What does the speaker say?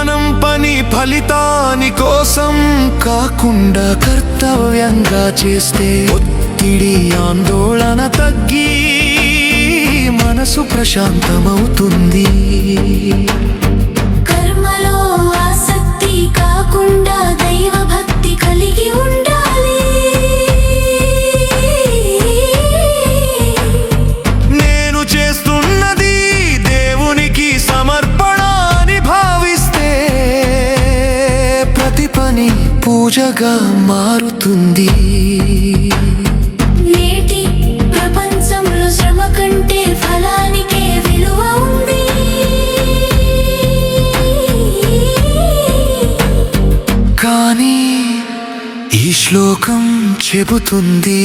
మనం పని ఫలితాని కోసం కాకుండా కర్తవ్యంగా చేస్తే ఒత్తిడి ఆందోళన తగ్గి మనసు ప్రశాంతమవుతుంది. పూజగా మారుతుంది. నేటి ప్రపంచంలో శ్రమ కంటే ఫలానికే విలువ ఉంది. కానీ ఈ శ్లోకం చెబుతుంది.